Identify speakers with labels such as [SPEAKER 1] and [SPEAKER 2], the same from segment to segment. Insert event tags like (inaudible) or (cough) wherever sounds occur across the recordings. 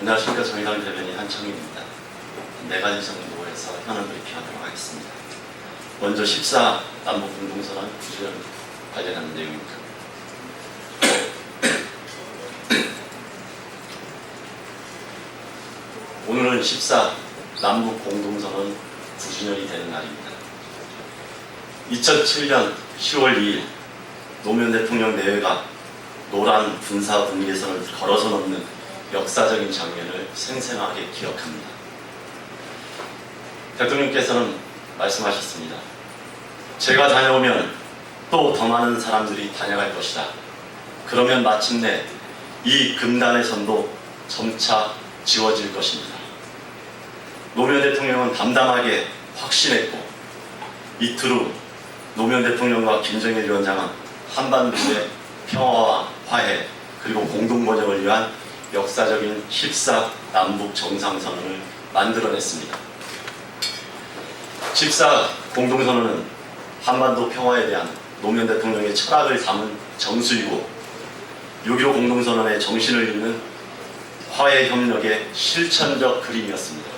[SPEAKER 1] 안녕하십니까 정의당 대변인 한청입니다. 네 가지 정도 해서 현안 브리핑하도록 하겠습니다. 먼저 14 남북 공동선언 구조를 관련한 내용입니다. (clears throat) 오늘은 14 남북 공동선언 9주년이 되는 날입니다. 2007년 10월 2일 노무현 대통령 내외가 노란 군사 분계선을 걸어서 넘는 역사적인 장면을 생생하게 기억합니다. 대통령께서는 말씀하셨습니다. 제가 다녀오면 또 더 많은 사람들이 다녀갈 것이다. 그러면 마침내 이 금단의 선도 점차 지워질 것입니다. 노무현 대통령은 담담하게 확신했고 이틀 후 노무현 대통령과 김정일 위원장은 한반도의 평화와 화해 그리고 공동 번영을 위한 역사적인 14 남북 정상선언을 만들어냈습니다. 14 공동선언은 한반도 평화에 대한 노무현 대통령의 철학을 담은 정수이고 6.15 공동선언의 정신을 잇는 화해 협력의 실천적 그림이었습니다.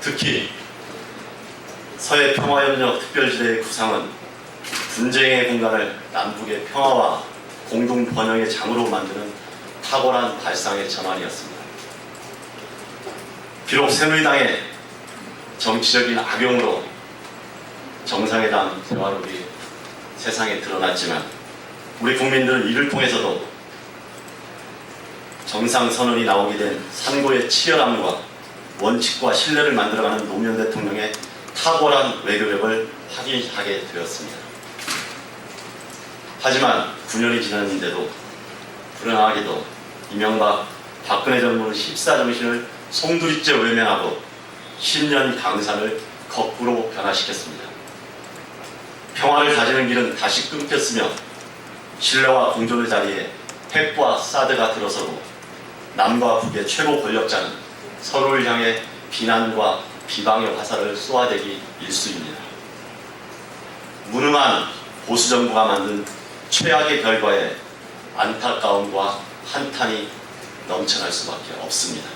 [SPEAKER 1] 특히 서해 평화협력 특별지대의 구상은 분쟁의 공간을 남북의 평화와 공동 번영의 장으로 만드는 탁월한 발상의 전환이었습니다. 비록 새누리당의 정치적인 악용으로 정상회담 대화록이 세상에 드러났지만 우리 국민들은 이를 통해서도 정상선언이 나오게 된 산고의 치열함과 원칙과 신뢰를 만들어가는 노무현 대통령의 탁월한 외교력을 확인하게 되었습니다. 하지만 9년이 지났는데도 불행하게도 이명박 박근혜 정부는 14 정신을 송두리째 외면하고 10년 강산을 거꾸로 변화시켰습니다. 평화를 가지는 길은 다시 끊겼으며 신뢰와 공존의 자리에 핵과 사드가 들어서고 남과 북의 최고 권력자는 서로를 향해 비난과 비방의 화살을 쏘아대기 일쑤입니다. 무능한 보수 정부가 만든 최악의 결과에 안타까움과 한탄이 넘쳐날 수밖에 없습니다.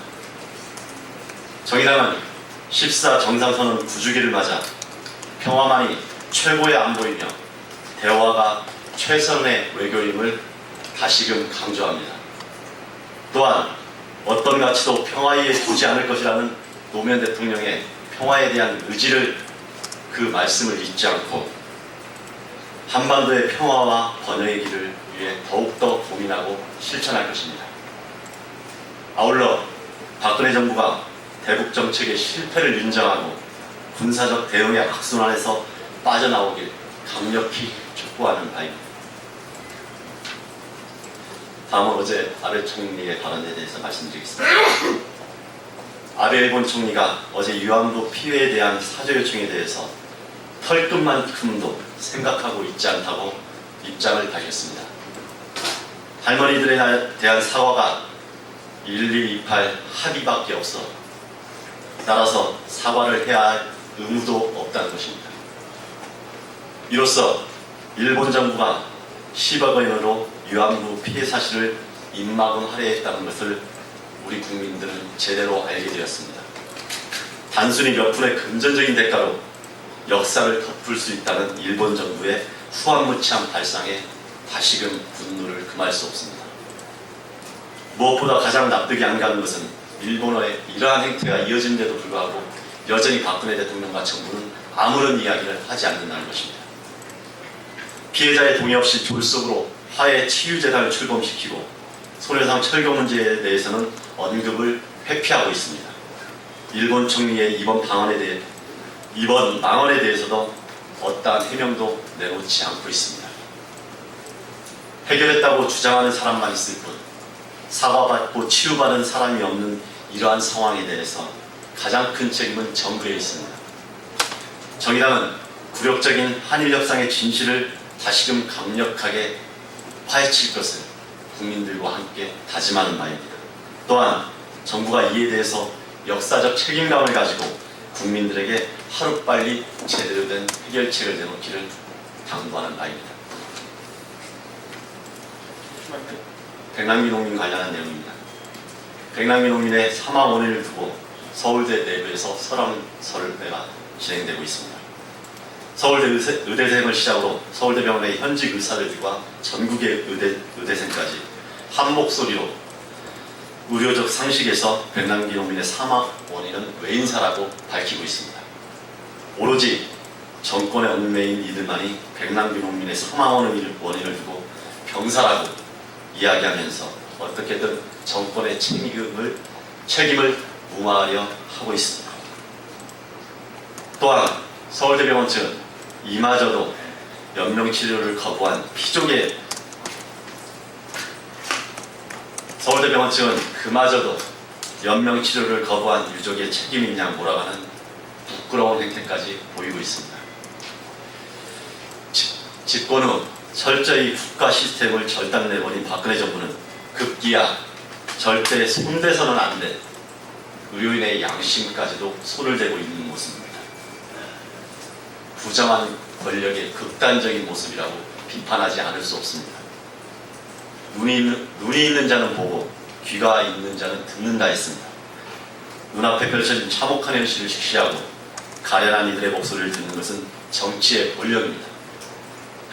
[SPEAKER 1] 정의당은 14 정상선언 9주기를 맞아 평화만이 최고의 안보이며 대화가 최선의 외교임을 다시금 강조합니다. 또한 어떤 가치도 평화 위에 두지 않을 것이라는 노무현 대통령의 평화에 대한 의지를 그 말씀을 잊지 않고 한반도의 평화와 번영의 길을 위해 더욱더 고민하고 실천할 것입니다. 아울러 박근혜 정부가 대북 정책의 실패를 인정하고 군사적 대응의 악순환에서 빠져나오길 강력히 촉구하는 바입니다. 다음은 어제 아베 총리의 발언에 대해서 말씀드리겠습니다. 아베 일본 총리가 어제 위안부 피해에 대한 사죄 요청에 대해서 털끝만큼도 생각하고 있지 않다고 입장을 밝혔습니다. 할머니들에 대한 사과가 1228 합의밖에 없어 따라서 사과를 해야 할 의무도 없다는 것입니다. 이로써 일본 정부가 10억 원으로 위안부 피해 사실을 입막음 할애했다는 것을 우리 국민들은 제대로 알게 되었습니다. 단순히 몇 푼의 금전적인 대가로 역사를 덮을 수 있다는 일본 정부의 후한무치한 발상에 다시금 분노를 금할 수 없습니다. 무엇보다 가장 납득이 안 가는 것은 일본어의 이러한 행태가 이어진데도 불구하고 여전히 박근혜 대통령과 정부는 아무런 이야기를 하지 않는다는 것입니다. 피해자의 동의 없이 졸속으로 화해 치유재단을 출범시키고 손해상 철거 문제에 대해서는 언급을 회피하고 있습니다. 일본 총리의 이번 방안에 대해 이번 망언에 대해서도 어떠한 해명도 내놓지 않고 있습니다. 해결했다고 주장하는 사람만 있을 뿐 사과받고 치유받은 사람이 없는 이러한 상황에 대해서 가장 큰 책임은 정부에 있습니다. 정의당은 굴욕적인 한일 협상의 진실을 다시금 강력하게 파헤칠 것을 국민들과 함께 다짐하는 바입니다. 또한 정부가 이에 대해서 역사적 책임감을 가지고 국민들에게 하루빨리 제대로 된 해결책을 내놓기를 당부하는 바입니다. 백남기 농민 관련한 내용입니다. 백남기 농민의 사망 원인을 두고 서울대 내부에서 설왕설배가 진행되고 있습니다. 서울대 의대, 의대 생을 시작으로 서울대병원의 현직 의사들과 전국의 의대, 의대생까지 한 목소리로 의료적 상식에서 백남기 농민의 사망 원인은 외인사라고 밝히고 있습니다. 오로지 정권의 얽매인 이들만이 백남기 농민의 사망 원인을 두고 병사라고 이야기하면서 어떻게든 정권의 책임을, 책임을 무마하려 하고 있습니다. 또한 서울대병원 측은 이마저도 연명치료를 거부한 피족의 서울대병원 측은 그마저도 연명치료를 거부한 유족의 책임이냐 몰아가는 부끄러운 행태까지 보이고 있습니다. 집- 집권 후 철저히 국가 시스템을 절단내버린 박근혜 정부는 급기야 절대 손대서는 안 돼. 의료인의 양심까지도 손을 대고 있는 모습입니다. 부정한 권력의 극단적인 모습이라고 비판하지 않을 수 없습니다. 눈이 있는, 눈이 있는 자는 보고 귀가 있는 자는 듣는다 했습니다. 눈앞에 펼쳐진 참혹한 현실을 직시하고 가련한 이들의 목소리를 듣는 것은 정치의 본령입니다.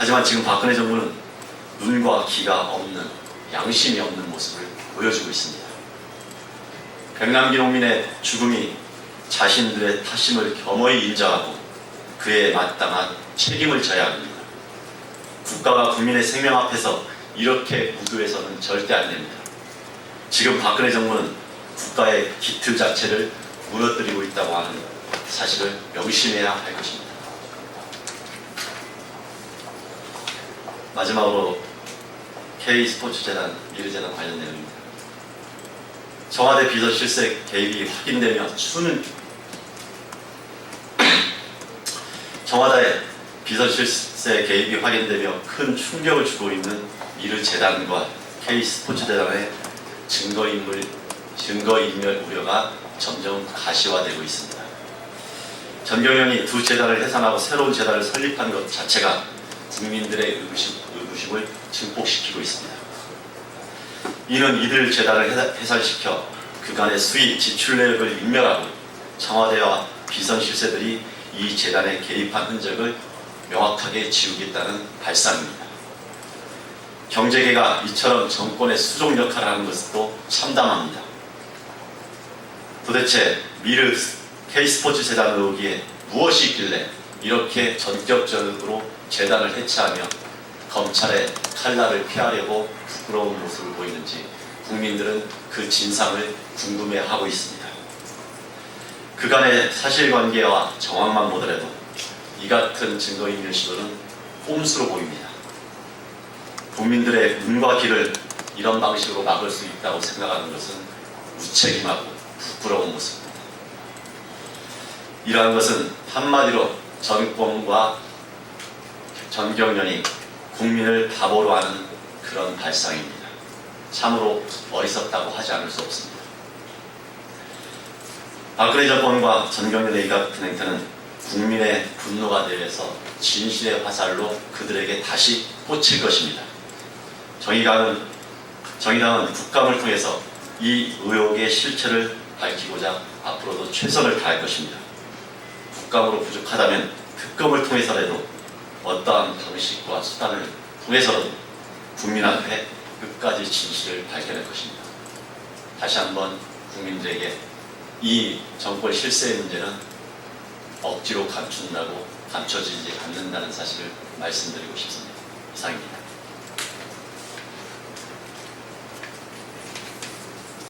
[SPEAKER 1] 하지만 지금 박근혜 정부는 눈과 귀가 없는 양심이 없는 모습을 보여주고 있습니다. 백남기 농민의 죽음이 자신들의 탓임을 겸허히 인정하고 그에 마땅한 책임을 져야 합니다. 국가가 국민의 생명 앞에서 이렇게 무도해서는 절대 안 됩니다. 지금 박근혜 정부는 국가의 기틀 자체를 무너뜨리고 있다고 하는 사실을 명심해야 할 것입니다. 마지막으로 K스포츠 재단 미르재단 관련 내용입니다. 청와대 비서 실세 개입이 확인되며 추는 청와대 비서 실세 개입이 확인되며 큰 충격을 주고 있는 미르 재단과 K스포츠 재단의 증거 인물, 증거 인멸 우려가 점점 가시화되고 있습니다. 전경련이 두 재단을 해산하고 새로운 재단을 설립한 것 자체가 국민들의 의구심, 의구심을 증폭시키고 있습니다. 이는 이들 재단을 해산시켜 그간의 수익 지출 내역을 인멸하고 청와대와 비선 실세들이 이 재단에 개입한 흔적을 명확하게 지우겠다는 발상입니다. 경제계가 이처럼 정권의 수종 역할을 하는 것도 참담합니다. 도대체 미르 K스포츠 재단 의혹에 무엇이 있길래 이렇게 전격적으로 재단을 해체하며 검찰의 칼날을 피하려고 부끄러운 모습을 보이는지 국민들은 그 진상을 궁금해하고 있습니다. 그간의 사실관계와 정황만 보더라도 이 같은 증거인멸 시도는 꼼수로 보입니다. 국민들의 눈과 귀를 이런 방식으로 막을 수 있다고 생각하는 것은 무책임하고 부끄러운 모습입니다. 이러한 것은 한마디로 정권과 전경련이 국민을 바보로 하는 그런 발상입니다. 참으로 어리석다고 하지 않을 수 없습니다. 박근혜 정권과 전경련의 이 같은 행태는 국민의 분노가 되어서 진실의 화살로 그들에게 다시 꽂힐 것입니다. 정의당은, 정의당은 국감을 통해서 이 의혹의 실체를 밝히고자 앞으로도 최선을 다할 것입니다. 국감으로 부족하다면 특검을 통해서라도 어떠한 방식과 수단을 통해서라도 국민 앞에 끝까지 진실을 밝혀낼 것입니다. 다시 한번 국민들에게 이 정권 실세의 문제는 억지로 감춘다고 감춰지지 않는다는 사실을 말씀드리고 싶습니다. 이상입니다.